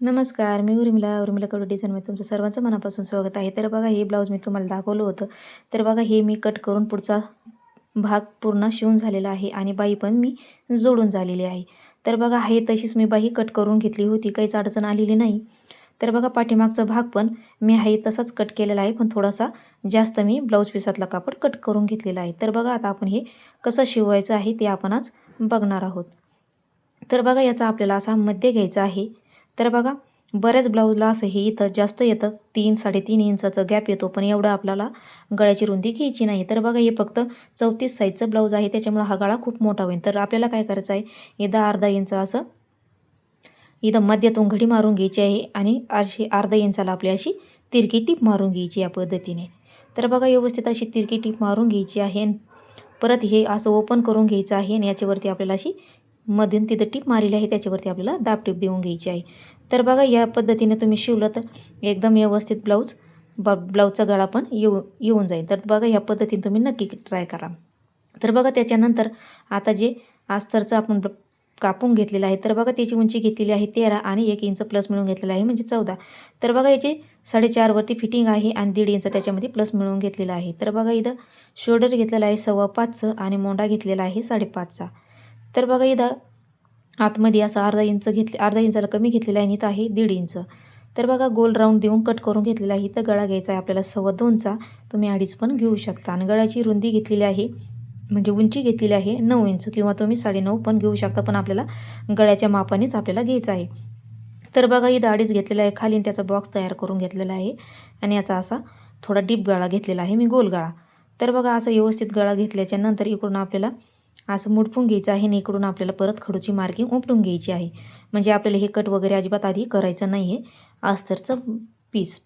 नमस्कार मी उर्मिला. उर्मिला कडू डिझाईनमध्ये तुमचं सर्वांचं मनापासून स्वागत आहे. तर बघा हे ब्लाऊज मी तुम्हाला दाखवलं होतं. तर बघा हे मी कट करून पुढचा भाग पूर्ण शिवून झालेला आहे आणि बाई पण मी जोडून झालेली आहे. तर बघा हे तशीच मी बाई कट करून घेतली होती. काहीच अडचण आलेली नाही. तर बघा पाठीमागचा भाग पण मी आहे तसाच कट केलेला आहे. पण थोडासा जास्त मी ब्लाऊज पिसातला कापड कट करून घेतलेला आहे. तर बघा आता आपण हे कसं शिवायचं आहे ते आपण आज बघणार आहोत. तर बघा याचा आपल्याला असा मध्य घ्यायचा आहे. तर बघा बऱ्याच ब्लाऊजला असं हे इथं जास्त येतं. तीन साडेतीन इंचाचा गॅप येतो पण एवढं आपल्याला गळ्याची रुंदी घ्यायची नाही. तर बघा हे फक्त चौतीस साईजचं ब्लाऊज आहे त्याच्यामुळे हा गळा खूप मोठा होईल. तर आपल्याला काय करायचं आहे? इथं अर्धा इंच असं इथं मध्यातून घडी मारून घ्यायची आहे आणि अशी अर्धा इंचाला आपली अशी तिरकी टीप मारून घ्यायची या पद्धतीने. तर बघा व्यवस्थित अशी तिरकी टीप मारून घ्यायची आहे. परत हे असं ओपन करून घ्यायचं आहे आणि याच्यावरती आपल्याला अशी मधून तिथं टीप मारलेली आहे त्याच्यावरती आपल्याला दाब टीप देऊन घ्यायची आहे. तर बघा या पद्धतीने तुम्ही शिवलं तर एकदम व्यवस्थित ब्लाऊज ब ब्लाऊजचा गळा पण येऊ येऊन जाईल. तर बघा ह्या पद्धतीने तुम्ही नक्की ट्राय करा. तर बघा त्याच्यानंतर आता जे अस्तरचं आपण कापून घेतलेलं आहे तर बघा त्याची उंची घेतलेली आहे तेरा आणि एक इंच प्लस मिळून घेतलेलं आहे म्हणजे चौदा. तर बघा याची साडेचारवरती फिटिंग आहे आणि दीड इंच त्याच्यामध्ये प्लस मिळवून घेतलेला आहे. तर बघा इथं शोल्डर घेतलेला आहे सव्वा पाचचं आणि मोंडा घेतलेला आहे साडेपाचचा. तर बघा इथं आतमध्ये असं अर्धा इंच घेतले अर्धा इंचाला कमी घेतलेला आहे आणि इथं आहे दीड इंच. तर बघा गोल राऊंड देऊन कट करून घेतलेला आहे. इथं गळा घ्यायचा आहे आपल्याला सव्वा दोनचा. तुम्ही अडीच पण घेऊ शकता. आणि गळ्याची रुंदी घेतलेली आहे म्हणजे उंची घेतलेली आहे नऊ इंच किंवा तुम्ही साडेनऊ पण घेऊ शकता पण आपल्याला गळ्याच्या मापानेच आपल्याला घ्यायचं आहे. तर बघा इथं अडीच घेतलेला आहे खाली त्याचा बॉक्स तयार करून घेतलेला आहे. आणि याचा असा थोडा डीप गळा घेतलेला आहे मी गोल गळा. तर बघा असा व्यवस्थित गळा घेतल्याच्या नंतर इकडून आपल्याला असं मुडपून घ्यायचं आहे आणि इकडून आपल्याला परत खडूची मार्किंग उपटून घ्यायची आहे. म्हणजे आपल्याला हे कट वगैरे अजिबात आधी करायचं नाही आहे अस्तरचं पीस.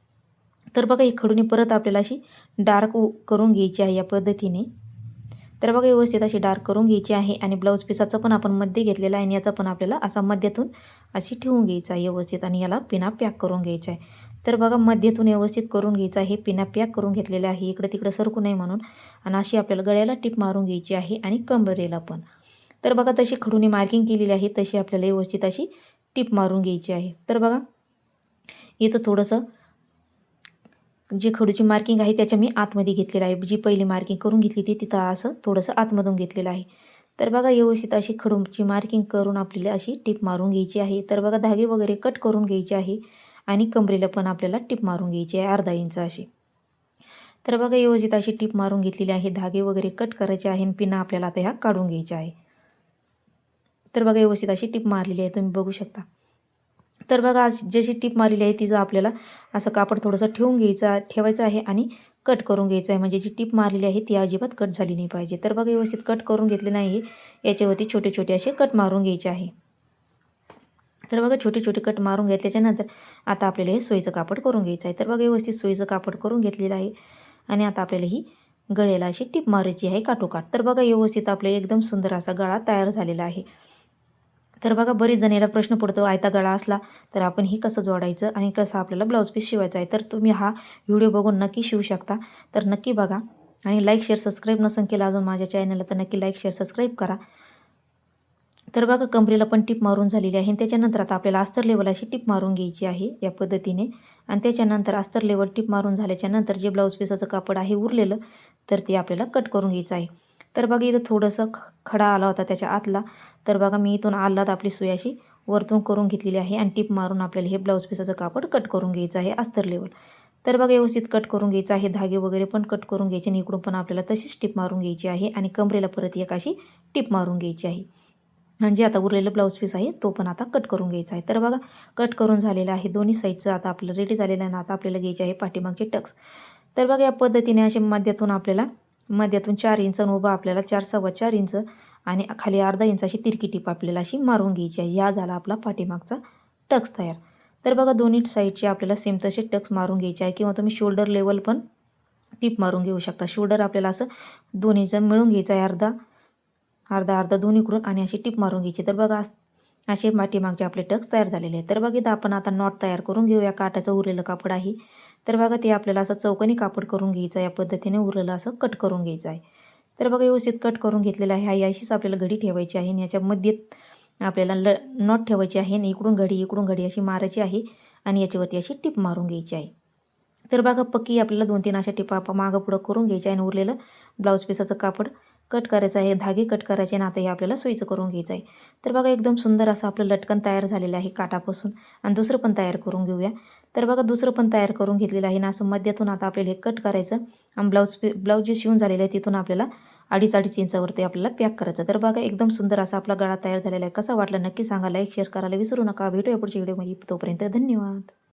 तर बघा हे खडूने परत आपल्याला अशी डार्क करून घ्यायची आहे या पद्धतीने. तर बघा व्यवस्थित अशी डार्क करून घ्यायची आहे आणि ब्लाऊज पिसाचं पण आपण मध्य घेतलेला आहे आणि याचा पण आपल्याला असा मध्यातून अशी ठेवून घ्यायचा आहे व्यवस्थित आणि याला पिना पॅक करून घ्यायचा आहे. तर बघा मध्येतून व्यवस्थित करून घ्यायचं आहे. पिना पॅक करून घेतलेले आहे. इकडं तिकडं सरकू नये म्हणून. आणि अशी आपल्याला गळ्याला टिप मारून घ्यायची आहे आणि कंबरेला पण. तर बघा तशी खडूने मार्किंग केलेली आहे. तशी आपल्याला व्यवस्थित अशी टिप मारून घ्यायची आहे. तर बघा इथं थोडंसं जी खडूची मार्किंग आहे त्याच्या मी आतमध्ये घेतलेलं आहे. जी पहिली मार्किंग करून घेतली ती तिथं असं थोडंसं आतमधून घेतलेलं आहे. तर बघा व्यवस्थित अशी खडूची मार्किंग करून आपल्याला अशी टिप मारून घ्यायची आहे. तर बघा धागे वगैरे कट करून घ्यायचे आहे. आणि कमरेला पण आपल्याला टिप मारून घ्यायची आहे अर्धा इंच अशी. तर बघा व्यवस्थित अशी टिप मारून घेतलेली आहे. धागे वगैरे कट करायचे आहे आणि पिना आपल्याला आता ह्या काढून घ्यायच्या आहे तर बघा व्यवस्थित अशी टिप मारलेली आहे. तुम्ही बघू शकता. तर बघा आज जशी टिप मारलेली आहे तिचं आपल्याला असं कापड थोडंसं ठेवून घ्यायचं ठेवायचं आहे आणि कट करून घ्यायचं आहे. म्हणजे जी टिप मारलेली आहे ती अजिबात कट झाली नाही पाहिजे. तर बघा व्यवस्थित कट करून घेतले नाही याच्यावरती छोटे छोटे असे कट मारून घ्यायचे आहे. तर बघा छोटे छोटे कट मारून घेतल्याच्यानंतर आता आपल्याला हे सोयीचं कापड करून घ्यायचं आहे. तर बघा व्यवस्थित सोयीचं कापड करून घेतलेलं आहे. आणि आता आपल्याला ही गळ्याला अशी टीप मारायची आहे काठोकाठ. तर बघा व्यवस्थित आपले एकदम सुंदर असा गळा तयार झालेला आहे. तर बघा बरीच जणीला प्रश्न पडतो आयता गळा असला तर आपण ही कसं जोडायचं आणि कसं आपल्याला ब्लाऊज पीस शिवायचा आहे? तर तुम्ही हा व्हिडिओ बघून नक्की शिवू शकता. तर नक्की बघा आणि लाईक शेअर सबस्क्राईब नसेल केला अजून माझ्या चॅनलला तर नक्की लाईक शेअर सबस्क्राईब करा. तर बघा कमरेला पण टिप मारून झालेली आहे. त्याच्यानंतर आता आपल्याला अस्तर लेवल अशी टिप मारून घ्यायची आहे या पद्धतीने. आणि त्याच्यानंतर अस्तर लेवल टिप मारून झाल्याच्यानंतर जे ब्लाऊज पीसाचं कापड आहे उरलेलं तर ते आपल्याला कट करून घ्यायचं आहे. तर बघा इथं थोडंसं खडा आला होता त्याच्या आतला. तर बघा मी इथून आल्लात आपली सुयाशी अशी वरतून करून घेतलेली आहे आणि टिप मारून आपल्याला हे ब्लाऊज पीसाचं कापड कट करून घ्यायचं आहे अस्तर लेवल तर बघा व्यवस्थित कट करून घ्यायचं आहे. धागे वगैरे पण कट करून घ्यायचे आणि इकडून पण आपल्याला तशीच टिप मारून घ्यायची आहे. आणि कमरेला परत एक अशी टिप मारून घ्यायची आहे. म्हणजे आता उरलेलं ब्लाऊज पीस आहे तो पण आता कट करून घ्यायचा आहे. तर बघा कट करून झालेला आहे. दोन्ही साईडचं आता आपलं रेडी झालेलं आहे ना आता आपल्याला घ्यायचे आहे पाठीमागचे टक्स. तर बघा या पद्धतीने असे मध्यातून आपल्याला मध्यातून चार इंच उभा आपल्याला चार सव्वा चार इंच आणि खाली अर्धा इंच अशी तिरकी टीप आपल्याला अशी मारून घ्यायची आहे. या झाला आपला पाठीमागचा टक्स तयार. तर बघा दोन्ही साईडचे आपल्याला सेम तसे टक्स मारून घ्यायचे आहे. किंवा तुम्ही शोल्डर लेवल पण टीप मारून घेऊ शकता. शोल्डर आपल्याला असं दोन्हीचं मिळून घ्यायचं आहे अर्धा. अर्धा अर्धा दोन्हीकडून आणि अशी टिप मारून घ्यायची. तर बघा असे पाठीमागचे आपले टक्स तयार झालेले आहेत. तर बघितलं आपण आता नॉट तयार करून घेऊया. काटाचं उरलेलं कापड आहे. तर बघा ते आपल्याला असं चौकनी कापड करून घ्यायचं या पद्धतीने उरलेलं असं कट करून घ्यायचं आहे. तर बघा व्यवस्थित कट करून घेतलेलं आहे. हा अशीच आपल्याला घडी ठेवायची आहे आणि याच्यामध्ये आपल्याला ल नॉट ठेवायची आहे आणि इकडून घडी इकडून घडी अशी मारायची आहे आणि याच्यावरती अशी टिप मारून घ्यायची आहे. तर बघा पक्की आपल्याला दोन तीन अशा टिपा मागं पुढं करून घ्यायच्या आहे आणि उरलेलं ब्लाऊज पिसाचं कापड कट करायचं आहे धागे कट करायचे ना आता हे आपल्याला सोयीचं करून घ्यायचं आहे. तर बघा एकदम सुंदर असं आपलं लटकन तयार झालेलं आहे काटापासून आणि दुसरं पण तयार करून घेऊया. तर बघा दुसरं पण तयार करून घेतलेलं आहे ना असं मध्यातून आता आपल्याला हे कट करायचं. आणि ब्लाऊज ब्लाऊज जे शिवून झालेलं आहे तिथून आपल्याला अडीच अडीच इंचावरती आपल्याला पॅक करायचं तर बघा एकदम सुंदर असा आपला गळा तयार झालेला आहे. कसा वाटला नक्की सांगा लाईक शेअर करायला विसरू नका. भेटूया पुढच्या व्हिडिओमध्ये. तोपर्यंत धन्यवाद.